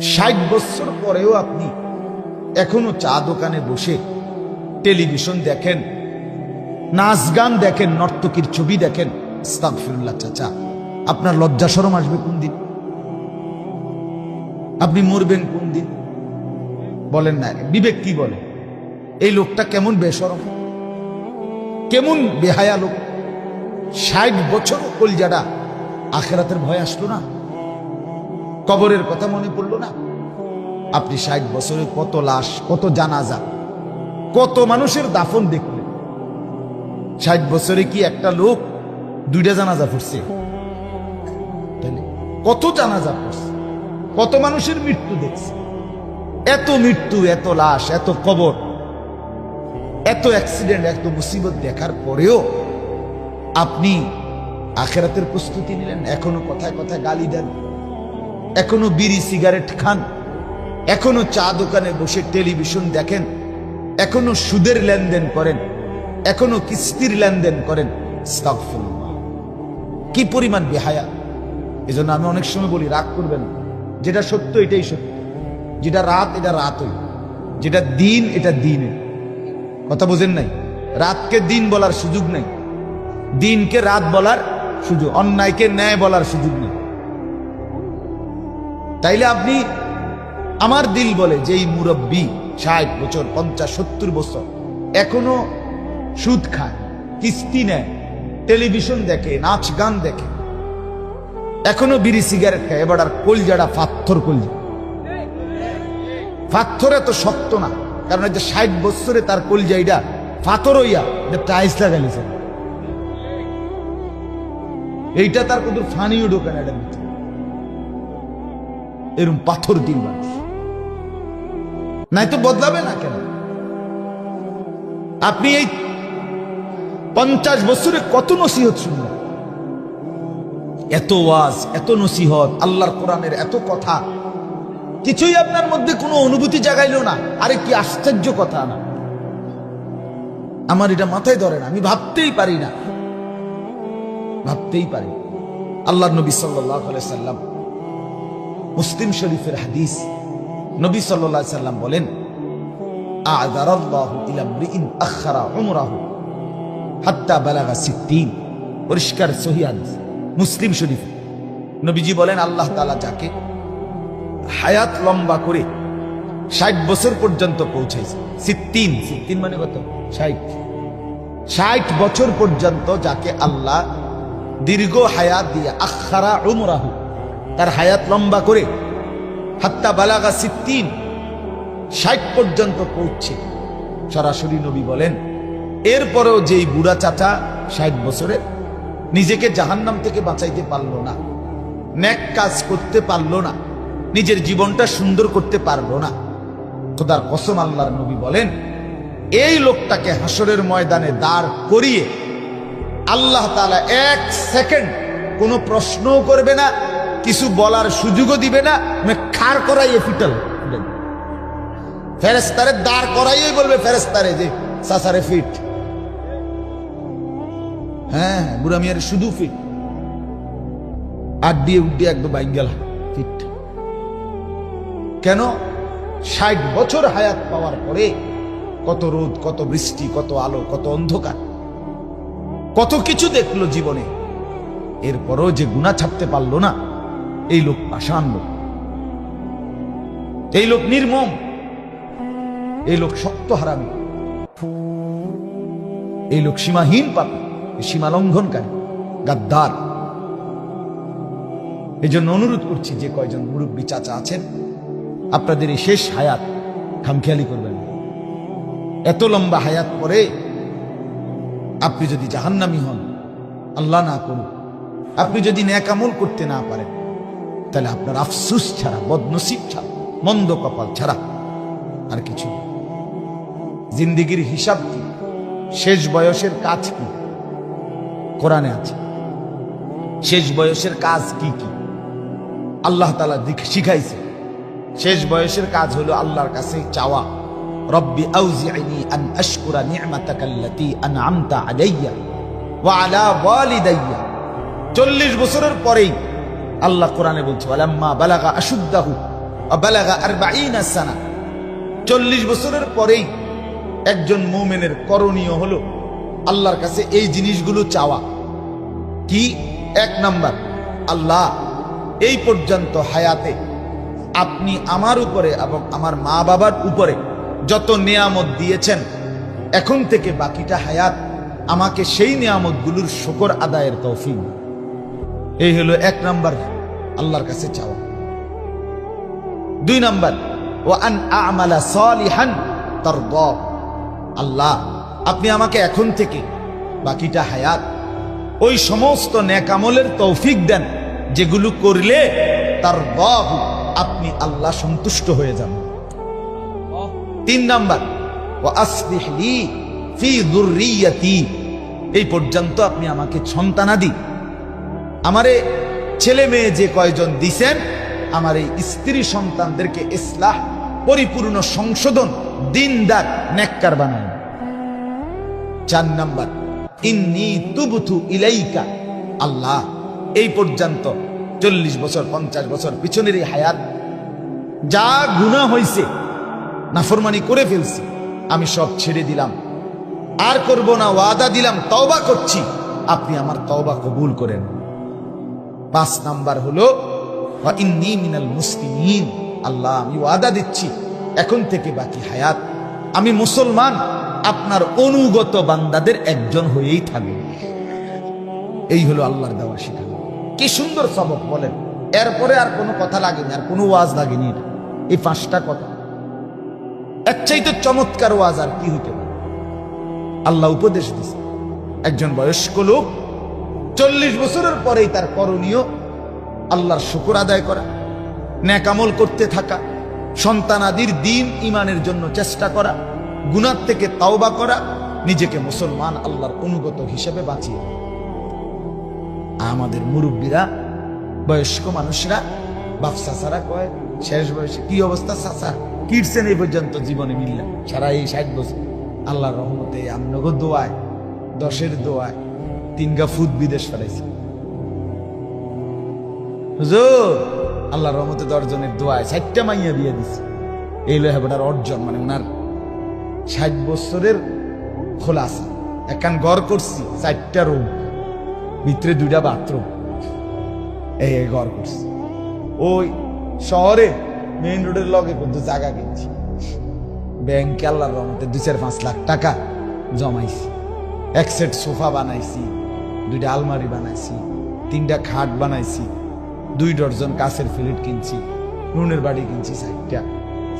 ষাট বছর পরেও আপনি এখনও চা দোকানে বসে টেলিভিশন দেখেন, নাচ গান দেখেন, নর্তকীর ছবি দেখেন ইস্তাগফিরুল্লাহ চাচা, আপনার লজ্জা সরম আসবে কোন দিন? আপনি মরবেন কোন দিন? বলেন না, বিবেক কি বলে? এই লোকটা কেমন বেসরম? কেমন বেহায়া লোক? ষাট বছর কলজাডা আখেরাতের ভয় আসলো না? কবরের কথা মনে পড়ল না? আপনি ষাট বছরে কত লাশ, কত জানাজা, কত মানুষের দাফন দেখলেন? ষাট বছরে কি একটা লোক দুইটা জানাজা তাইলে কত জানাজা পড়ছে? কত মানুষের মৃত্যু দেখছে? এত মৃত্যু, এত লাশ, এত কবর, এত অ্যাক্সিডেন্ট এত মুসিবত দেখার পরেও আপনি আখেরাতের প্রস্তুতি নিলেন? এখনও কথায় কথায় গালি দেন? এখনও বিড়ি সিগারেট খান। এখনও চা দোকানে বসে টেলিভিশন দেখেন। এখনও সুদের লেনদেন করেন। এখনও কিস্তির লেনদেন করেন। কি পরিমাণ বেহায়া। এজন্য আমি অনেক সময় বলি, রাগ করবেন যেটা সত্য, এটাই সত্য। যেটা রাত, এটা রাতই। যেটা দিন, এটা দিনে। কথা বোঝেন নাই? রাতকে দিন বলার সুযোগ নেই। দিনকে রাত বলার সুযোগ। অন্যায়কে ন্যায় বলার সুযোগ নেই। তাইলে আপনি আমার দিল বলে যে এই মুরব্বী ষাট বছর, পঞ্চাশ, সত্তর বছর, এখনও সুদ খায়, কিস্তি নেয়, টেলিভিশন দেখে, নাচ গান দেখে, এখনও বিড়ি সিগারেট খায়, এবার আর কলজাটা পাথর কলজা পাথর এত শক্ত না, কারণ এই যে ষাট বছরে তার কলজাইটা পাথর হইয়া এটা টাইস লাগাইছে এইটা তার কত ফানিও ঢোকে না ভিতরে। এরম পাথর দিন মানুষ নাই তো বদলাবে না কেন? আপনি এই পঞ্চাশ বছরে কত নসিহত শুনলেন? এত ওয়াজ, এত নসিহত, আল্লাহর কোরআনের এত কথা। কিছুই আপনার মধ্যে কোনো অনুভূতি জাগাইলো না, আরে কি আশ্চর্য কথা না। আমার এটা মাথায় ধরে না, আমি ভাবতেই পারি না। ভাবতেই পারি। আল্লাহ নবী সাল্লাহ সাল্লাম মুসলিম শরীফের হাদিস নবী সাল্লাহ সাল্লাম বলেন পরিষ্কার মুসলিম শরীফ। নবীজি বলেন, আল্লাহ তাআলা যাকে হায়াত লম্বা করে ষাট বছর পর্যন্ত পৌঁছাইছে। সিদ্দিন সিদ্দিন মানে কত? ষাট। ষাট বছর পর্যন্ত যাকে আল্লাহ দীর্ঘ হায়াত দিয়ে আখারা উমরাহু তার হায়াত লম্বা করে হাত্তা বালাগা সিদ্দিন ষাট পর্যন্ত পৌঁছে। সরাসরি নবী বলেন, এরপরেও যেই বুড়া চাচা ষাট বছরের, নিজেকে জাহান্নাম থেকে বাঁচাইতে পারল না ন্যাক কাজ করতে পারল না, নিজের জীবনটা সুন্দর করতে পারল না। খোদার কসম আল্লাহর নবী বলেন, এই লোকটাকে হাসরের ময়দানে দাঁড় করিয়ে আল্লাহ তাআলা এক সেকেন্ড কোনো প্রশ্নও করবে না কিছু বলার সুযোগও দিবে না। খার করাইয়ে ফিটাল। ফেরেস্তারে দাঁড় করাইয়ে বলবে ফেরেস্তারে যে, সাসারে ফিট। হ্যাঁ বুড়া মিয়ার শুধু ফিট। আট দিয়ে দিয়ে একদম বাইক গেল ফিট। কেন? ষাট বছর হায়াত পাওয়ার পরে কত রোদ, কত বৃষ্টি, কত আলো, কত অন্ধকার, কত কিছু দেখল জীবনে। এরপরও যে গুণা ছাপতে পারল না এই লোক পাষাণ লোক। এই লোক নির্মম। এই লোক শক্ত হারামি। এই লোক সীমাহীন পাপি। সীমা লঙ্ঘনকারী গাদ্দার। এই জন্য অনুরোধ করছি যে কয়জন মুরব্বী চাচা আছেন, আপনাদের এই শেষ হায়াত খামখেয়ালি করবেন এত লম্বা হায়াত পরে আপনি যদি জাহান্নামি হন, আল্লাহ না করুন আপনি যদি ন্যাকামল করতে না পারেন তাহলে আপনার আফসুস ছাড়া, বদনসিব ছাড়া, মন্দ কপাল ছাড়া আর কিছু জিন্দিগির হিসাব কি? শেষ বয়সের কাজ কি? কোরআনে আছে। শেষ বয়সের কাজ কি কি? আল্লাহ তালা শিখাইছে। শেষ বয়সের কাজ হলো আল্লাহর কাছে চাওয়া। রব্বি আউজিআনি আন আশকুরা নি'মাতাকাল্লাতী আন'আমতা আলাইয়া ওয়া আলা ওয়ালিদাইয়া। 40 বছরের পরেই আল্লাহ কোরআনে বলছে, ওয়ালাম্মা বালাগা আশুদ্দাহু বালাগা আর সানা। চল্লিশ বছরের পরেই একজন মোমেনের করণীয় হলো আল্লাহর কাছে এই জিনিসগুলো চাওয়া। কি? এক নাম্বার, আল্লাহ, এই পর্যন্ত হায়াতে আপনি আমার উপরে এবং আমার মা বাবার উপরে যত নিয়ামত দিয়েছেন, এখন থেকে বাকিটা হায়াত আমাকে সেই নিয়ামতগুলোর শুকর আদায়ের তৌফিক। এই হলো এক নাম্বার আল্লাহর কাছে চাওয়া। দুই নাম্বার ও আন আমালা সালিহান তারদা। আল্লাহ, আপনি আমাকে এখন থেকে বাকিটা হায়াত, ওই সমস্ত নেকামলের তৌফিক দেন, যেগুলো করলে তার বাহু আপনি আল্লাহ সন্তুষ্ট হয়ে যান। তিন নাম্বার ও আসলিহলি ফি দুর্রিয়াতি। এই পর্যন্ত আপনি আমাকে সন্তানাদি আমারে ছেলে মেয়ে যে কয়জন দিছেন, আমার এই স্ত্রী সন্তানদেরকে ইসলাহ, পরিপূর্ণ সংশোধন, দিনদার, নেককার বানায় চার নাম্বার, ইন্নি তুবুথু ইলাইকা, আল্লাহ, এই পর্যন্ত চল্লিশ বছর, পঞ্চাশ বছর পিছনের এই হায়াত, যা গুণা হয়েছে নাফরমানি করে ফেলছি, আমি সব ছেড়ে দিলাম। আর করব না, ওয়াদা দিলাম, তওবা করছি, আপনি আমার তওবা কবুল করেন। পাঁচ নাম্বার হলো মিনাল মুসলিমিন। আল্লাহ, আমি ওয়াদা দিচ্ছি, এখন থেকে বাকি হায়াত। আমি মুসলমান, আপনার অনুগত বান্দাদের একজন হয়েই থাকবে। এই হলো আল্লাহর দেওয়া শিক্ষা কি সুন্দর সবক বলেন। এরপরে আর কোনো কথা লাগেনি, আর কোনো ওয়াজ লাগেনি। এই পাঁচটা কথা। এর চাইতে চমৎকার ওয়াজ আর কি হইতে পারে? আল্লাহ উপদেশ দিছে একজন বয়স্ক লোক চল্লিশ বছরের পরেই তার করণীয় আল্লাহর শুকুর আদায় করা ন্যাকামল করতে থাকা, সন্তানাদির দিন ইমানের জন্য চেষ্টা করা, গুনার থেকে তাওবা করা, নিজেকে মুসলমান আল্লাহর অনুগত হিসেবে বাঁচিয়ে। আমাদের মুরব্বীরা, বয়স্ক মানুষরা, বাপসা সারা কয়, শেষ বয়সে কি অবস্থা চাচা কিটছেন এই পর্যন্ত জীবনে মিললেন সারা এই ষাট বছর আল্লাহর রহমতে আমনগর দোয়ায়, দশের দোয়ায় তিন গা ফুট বিদেশ ফেলাইছে। হুজুর আল্লাহর রহমতে দশজনের দোয়ায় ষাটটা মাইয়া বিয়ে দিছে। এই লো হেবাটার অর্জন মানে ওনার ষাট বছরের খোলাসা একখান ঘর করছি, চারটা রুম, ভিতরে দুইটা বাথরুম। এই ঘর করছি। ওই শহরে মেইন রোডের লগে কিন্তু জায়গা কিনছি। ব্যাংকে আল্লাহর রহমতে দুই চার পাঁচ লাখ টাকা জমাইছি। এক সেট সোফা বানাইছি দুইটা আলমারি বানাইছি, তিনটা খাট বানাইছি, দুই ডজন কাছের ফ্লেট কিনছি, নুনের বাড়ি কিনছি চারটা,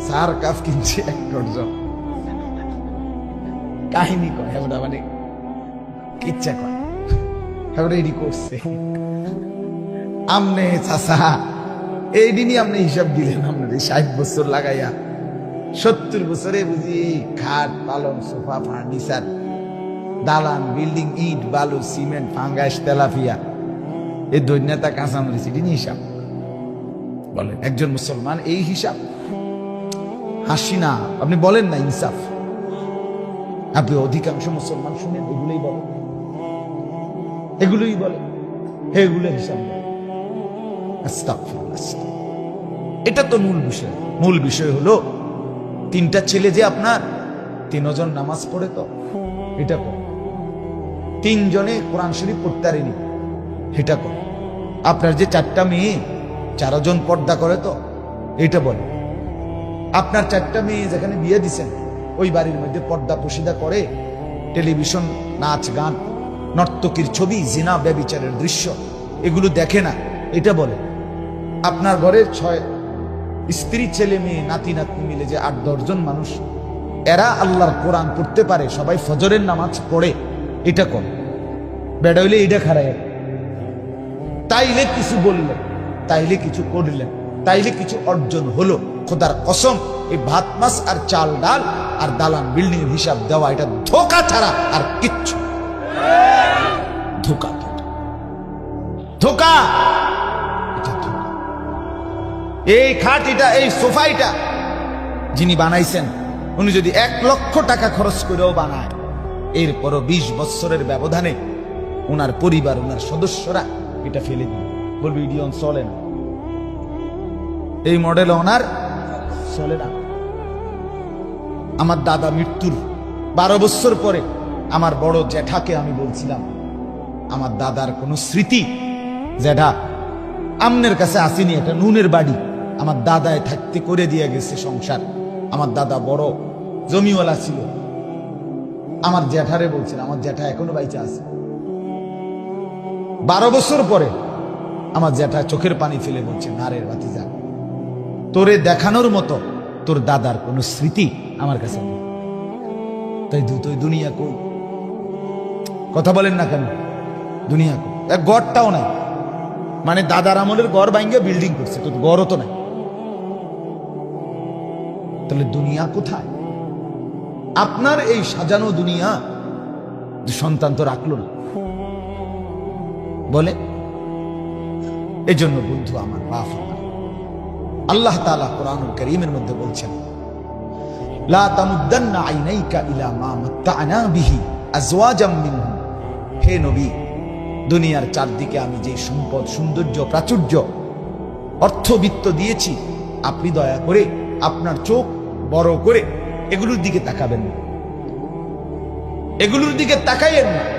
চার কাপ কিনছি এক ডর্জন কাহিনী কয় হ্যাঁ মানে ইচ্ছা কয়। হ্যাঁ রেডি করছে। আমনে চাষা এই দিনই আপনি হিসাব দিলেন আপনার এই ষাট বছর লাগাইয়া। সত্তর বছরে বুঝি খাট পালন সোফা, ফার্নিচার দালান, বিল্ডিং, ইট, বালু, সিমেন্ট, ফাঙ্গাস তেলাফিয়া এই দৈন্যতা কাঁচামরিচ এটি হিসাব। বলেন, একজন মুসলমান এই হিসাব? হাসি না আপনি বলেন না ইনসাফ। আপনি অধিকাংশ মুসলমান শুনেন, এগুলোই বলেন। এগুলোই বলে এগুলো হিসাব। এটা তো মূল বিষয়। মূল বিষয় হলো, তিনটা ছেলে যে আপনার, তিনজন নামাজ পড়ে তো, এটা তিনজনে কোরআন শরীফ পড়তে পারেনি। এটা কর। আপনার যে চারটা মেয়ে, চারজন পর্দা করে তো, এটা বলে। আপনার চারটা মেয়ে যেখানে বিয়ে দিছেন, ওই বাড়ির মধ্যে পর্দা পশিদা করে, টেলিভিশন, নাচ, গান, নর্তকীর ছবি, জিনা, ব্যবিচারের দৃশ্য, এগুলো দেখে না, এটা বলে। আপনার ঘরের ছয় স্ত্রী, ছেলে, মেয়ে, নাতি, নাতনি মিলে যে আট দশজন মানুষ, এরা আল্লাহর কোরআন পড়তে পারে, সবাই ফজরের নামাজ পড়ে, এটা কর। বেড়া হইলে এটা খারাই তাইলে কিছু বললেন, তাইলে কিছু করলেন, তাইলে কিছু অর্জন হলো। খোদার কসম, এই ভাত মাছ আর চাল ডাল আর দালান বিল্ডিং এর হিসাব দেওয়া, এটা ধোকা ছাড়া আর কিচ্ছু ধোকা ধোকা। এই খাট এটা এই সোফাইটা যিনি বানাইছেন, উনি যদি এক লক্ষ টাকা খরচ করেও বানায়, এরপরও বিশ বৎসরের ব্যবধানে ওনার পরিবার ওনার সদস্যরা এটা ফেলে দিবে বলবে ইডিয়ন চলে না। এই মডেল ওনার চলে না। আমার দাদা মৃত্যুর বারো বছর পরে আমার বড় জ্যাঠাকে আমি বলছিলাম, আমার দাদার কোনো স্মৃতি? জ্যাঠা, আমনের কাছে আসেনি, একটা নুনের বাড়ি। আমার দাদায় থাকতে করে দিয়ে গেছে সংসার। আমার দাদা বড় জমিওয়ালা ছিল। আমার জ্যাঠারে বলছেন আমার জ্যাঠা এখনও বাইচা আছে। বারো বছর পরে আমার জ্যাঠা চোখের পানি ফেলে বলছে নারের বাতি যা তোরে দেখানোর মতো তোর দাদার কোনো স্মৃতি আমার কাছে তাই তুই দুনিয়া কই? কথা বলেন না কেন? দুনিয়া কই? এক গড়টাও নাই। মানে দাদার আমলের গড় ভাঙ্গে বিল্ডিং করছে, তোর গড়ও তো নাই। তাহলে দুনিয়া কোথায়? আপনার এই সাজানো দুনিয়া সন্তান তো রাখল না। বলে এই জন্য বন্ধু আমার আমার আল্লাহ তালা কোরআনুল করিমের মধ্যে বলছেন হে নবী, দুনিয়ার চারদিকে আমি যে সম্পদ, সৌন্দর্য, প্রাচুর্য, অর্থবিত্ত দিয়েছি, আপনি দয়া করে আপনার চোখ বড় করে এগুলোর দিকে তাকাবেন না। এগুলোর দিকে তাকাইয়েন না।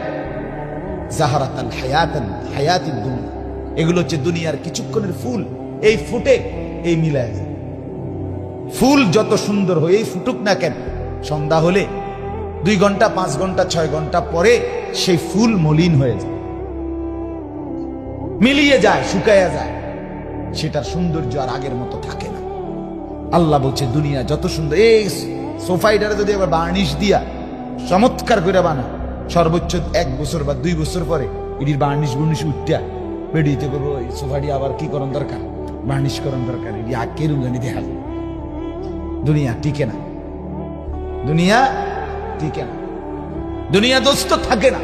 জাহারাতাল হায়াতান, হায়াতিন দুনিয়া। এগুলো হচ্ছে দুনিয়ার কিছুক্ষণের ফুল। এই ফুটে এই মিলায় যায়। ফুল যত সুন্দর হয়েই ফুটুক না কেন, সন্ধ্যা হলে দুই ঘণ্টা, পাঁচ ঘণ্টা, ছয় ঘণ্টা পরে সেই ফুল মলিন হয়ে যায়। মিলিয়ে যায়, শুকায়া যায়। সেটার সৌন্দর্য আর আগের মতো থাকে না। আল্লাহ বলছে, দুনিয়া যত সুন্দর, এই সোফাইটারে যদি আবার বার্নিশ দিয়া চমৎকার করে বানা সর্বোচ্চ এক বছর বা দুই বছর পরে এটির বার্নিশ বুর্নিশ উঠটা বেরিয়েতে করব, এই সোফাটি আবার কি করণ দরকার? বার্নিশ করণ দরকার এটি আগে রুঙ্গানি দেখা যায়। দুনিয়া টিকে না। দুনিয়া টিকে না। দুনিয়া দোস্ত থাকে না।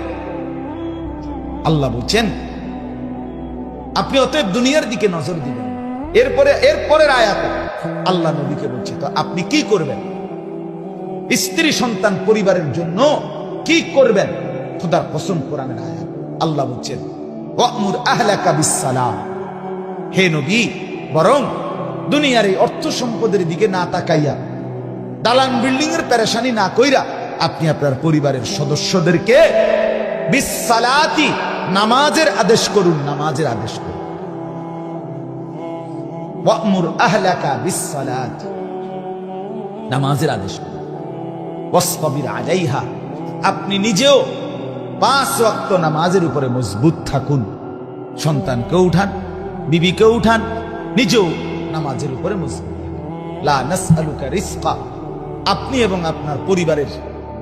আল্লাহ বলছেন, আপনি অতএব দুনিয়ার দিকে নজর দিবেন। এরপরে এরপরের আয়াতে, আল্লাহ নবীকে বলছে, তো আপনি কি করবেন? স্ত্রী, সন্তান, পরিবারের জন্য কি করবেন? খোদার কসম কোরআনের আয়াত। আল্লাহ বলছেন, ওয়ামুর আহলাকা বিসসালাম। হে নবী, বরং দুনিয়ার এই অর্থ সম্পদের দিকে না তাকাইয়া, দালান বিল্ডিং এর পেরেশানি না কইরা আপনি আপনার পরিবারের সদস্যদেরকে বিসালাতি নামাজের আদেশ করুন, নামাজের আদেশ করুন। ওয়ামুর আহলাকা বিসালাত নামাজের আদেশ করুন। ওয়াসতাবির আলাইহা। আপনি নিজেও পাঁচ রক্ত নামাজের উপরে মজবুত থাকুন। সন্তানকে উঠান বিবিকে উঠান, নিজেও নামাজের উপরে মজবুত। রিজকা। আপনি এবং আপনার পরিবারের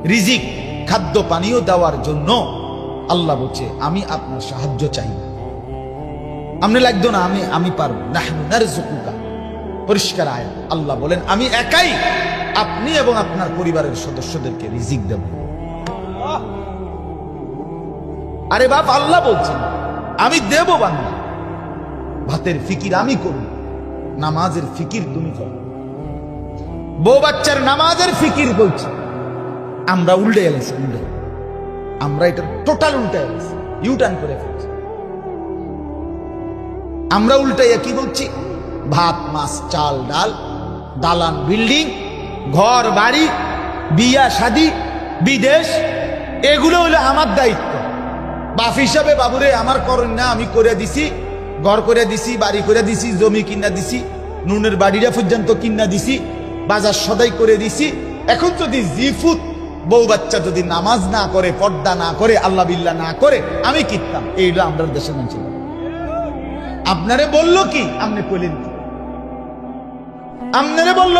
রিজিক, খাদ্য, পানীয় দেওয়ার জন্য আল্লাহ বলছে, আমি আপনার সাহায্য চাই। না আপনি লাগতো না, আমি আমি পারব। নাহনু পরিষ্কার আয় আল্লাহ বলেন, আমি একাই আপনি এবং আপনার পরিবারের সদস্যদেরকে রিজিক দেব। আরে বাপ, আল্লাহ বলছেন, আমি দেব বান্দা। ভাতের ফিকির আমি করব নামাজের ফিকির তুমি করো। বউ বাচ্চার নামাজের ফিকির বলছে। আমরা উল্টে গেছি উল্টে। আমরা এটা টোটাল উল্টে গেছি ইউটার্ন করে ফেলছি। আমরা উল্টাইয়া কি বলছি? ভাত, মাছ, চাল, ডাল, দালান, বিল্ডিং, ঘর, বাড়ি, বিয়া, শাদি, বিদেশ, এগুলো হলো আমার দায়িত্ব। বাপ হিসাবে, বাবুরে, আমার করেন না, আমি করে দিছি, ঘর করে দিছি, বাড়ি করে দিছি, জমি কিনা দিছি, নুনের বাড়িটা পর্যন্ত কিনা দিছি, বাজার সদাই করে দিছি। এখন যদি জিফুত বউ বাচ্চা যদি নামাজ না করে, পর্দা না করে, আল্লাহ বিল্লাহ না করে, আমি কিনতাম এইটা আমরা দেশের মানুষ। আপনারে বলল কি? আপনি কইলেন কি? আপনারে বলল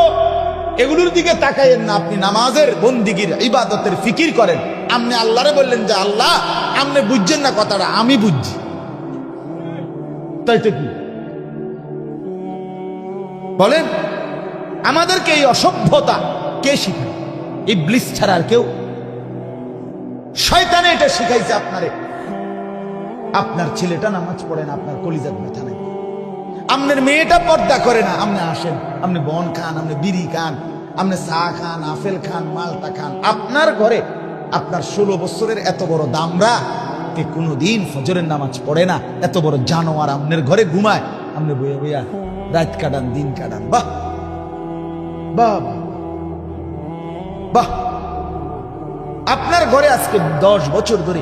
এগুলোর দিকে তাকাইয়েন না আপনি নামাজের বন্দিগির, ইবাদতের ফিকির করেন। আপনি আল্লাহরে বললেন যে, আল্লাহ, আপনি বুঝছেন না কথাটা, আমি বুঝছি। তাই তো কি? বলেন, আমাদেরকে এই অসভ্যতা কে শিখায়? ইবলিস ছাড়া আর কেউ? শয়তানে এটা শিখাইছে আপনারে। আপনার ছেলেটা নামাজ পড়েন আপনার কলিজার নাই। আপনার মেয়েটা পর্দা করে না। আপনি আসেন আপনি বন খান আপনি বিড়ি খান আপনি চা খান আপেল খান মালটা খান। আপনার ঘরে আপনার ষোলো বছরের এত বড় দামরা কে কোনোদিন ফজরের নামাজ পড়ে না। এত বড় জানোয়ার আপনার ঘরে ঘুমায়। আপনি বইয়া বইয়া রাত কাটান দিন কাটান। বাহ বাহ, বাহ! আপনার ঘরে আজকে দশ বছর ধরে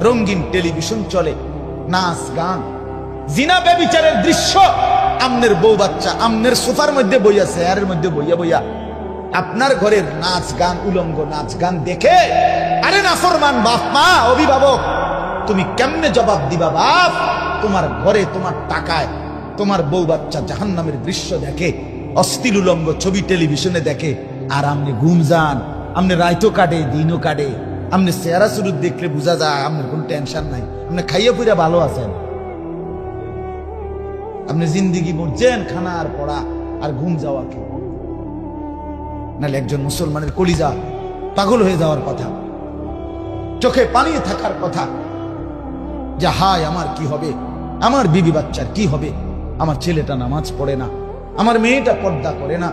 রঙিন টেলিভিশন চলে নাচ গান জিনা ব্যবিচারের দৃশ্য। আমনের বউ বাচ্চা, আমনের সোফার মধ্যে বইয়া, চেয়ারের মধ্যে বইয়া বইয়া। আপনার ঘরের নাচ গান, উলঙ্গ নাচ গান দেখে, আরে নাফরমান বাপ মা, অভিভাবক, তুমি কেমনে জবাব দিবা বাপ? তোমার ঘরে তোমার টাকায়, তোমার বউ বাচ্চা জাহান নামের দৃশ্য দেখে, অস্থির উলঙ্গ ছবি টেলিভিশনে দেখে, আর আপনি ঘুম যান আপনি রাইতো কাটে, দিনও কাটে আপনি চেহারা শুরু দেখলে বোঝা যায় আপনার কোনো টেনশন নাই আপনি খাইয়ে পুরা ভালো আছেন। আপনি জিন্দিগি মরছেন খানা আর পড়া আর ঘুম যাওয়া কি? নাহলে একজন মুসলমানের কলিজা পাগল হয়ে যাওয়ার কথা, চোখে পানি থাকার কথা, যে হায় আমার কি হবে? আমার বিবি বাচ্চার কি হবে? আমার ছেলেটা নামাজ পড়ে না, আমার মেয়েটা পর্দা করে না,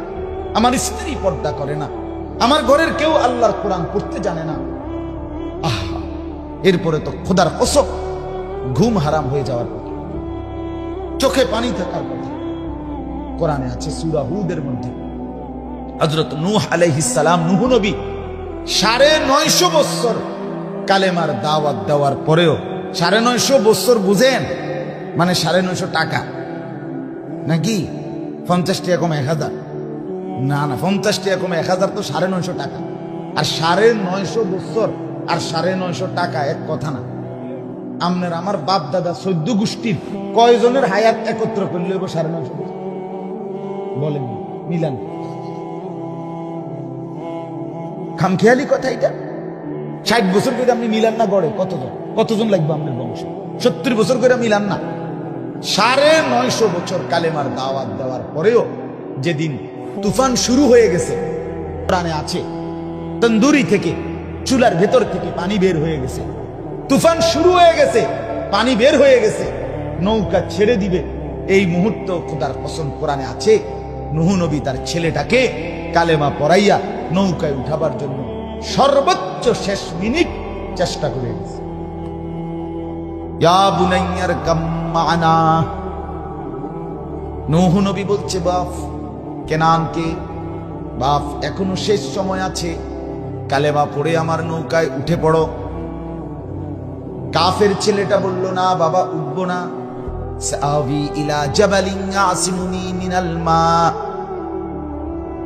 আমার স্ত্রী পর্দা করে না, আমার ঘরের কেউ আল্লাহর কোরআন পড়তে জানে না। আহা, এরপরে তো খোদার কসব ঘুম হারাম হয়ে যাওয়ার চোখে পানি থাকার কথা কোরআনে আছে সুরা হুদের মধ্যে। হজরত নূহ আলাইহিসালাম নুহ নবী, সাড়ে নয়শো বৎসর কালেমার দাওয়াত দেওয়ার পরেও সাড়ে নয়শো বৎসর বুঝেন মানে সাড়ে নয়শো টাকা। নাকি? পঞ্চাশটি টাকা কম এক হাজার। না না পঞ্চাশটি টাকা কম এক হাজার তো সাড়ে নয়শো টাকা। আর সাড়ে নয়শো বৎসর আর সাড়ে নয়শো টাকা এক কথা না। আমনের আমার বাপ দাদা চোদ্দ গোষ্ঠীর কয়জনের হায়াত একত্র করলে সাড়ে নয়শো বলেন মিলান। খামখেয়ালি কথা এটা? ষাট বছর করে আপনি মিলান না গড়ে, কতজন? কতজন লাগবে আপনার বংশ? সত্তর বছর করে মিলান না। সাড়ে নয়শো বছর কালেমার দাওয়াত দেওয়ার পরেও যেদিন তুফান শুরু হয়ে গেছে, প্রাণে আছে, তন্দুরি থেকে চুলার ভেতর থেকে পানি বের হয়ে গেছে। তুফান শুরু হয়ে গেছে, পানি বের হয়ে গেছে। নৌকা ছেড়ে দিবে। এই মুহূর্ত খোদার পছন্দ কোরআনে আছে, নুহু নবী তার ছেলেটাকে কালেমা পড়াইয়া নৌকায় উঠাবার জন্য সর্বোচ্চ শেষ মিনিট চেষ্টা করে গেছে নূহ বলছে, বাপ, কেনানকে, বাপ, এখনও শেষ সময় আছে। কালেমা পড়ে আমার নৌকায় উঠে পড়ো। কাফের ছেলেটা বলল, না বাবা, উঠব না।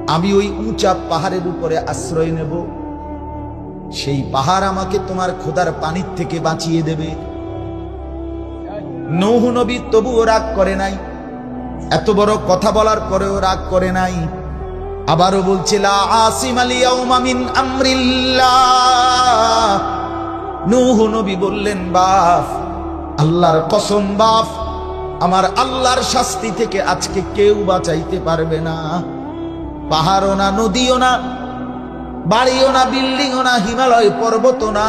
আমি ওই উঁচা পাহাড়ের উপরে আশ্রয় নেব। সেই পাহাড় আমাকে তোমার খোদার পানির থেকে বাঁচিয়ে দেবে। নৌহ নবী তবুও রাগ করে নাই। এত বড় কথা বলার পরেও রাগ করে নাই। আবারও বলছে, লা আসিম আলী মিন আমরিল্লাহ। নূহ নবী বললেন, বাপ, আল্লাহর কসম বাপ, আমার আল্লাহর শাস্তি থেকে আজকে কেউ বাঁচাইতে পারবে না। পাহাড়ও না, নদীও না, বাড়িও না, বিল্ডিংও না, হিমালয় পর্বত না।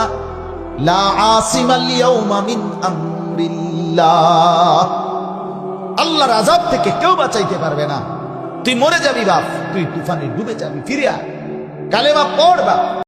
আল্লাহর আজাব থেকে কেউ বাঁচাইতে পারবে না। তুই মরে যাবি বাপ, তুই তুফানে ডুবে যাবি, ফিরে আয়। কালেমা পড় বাপ।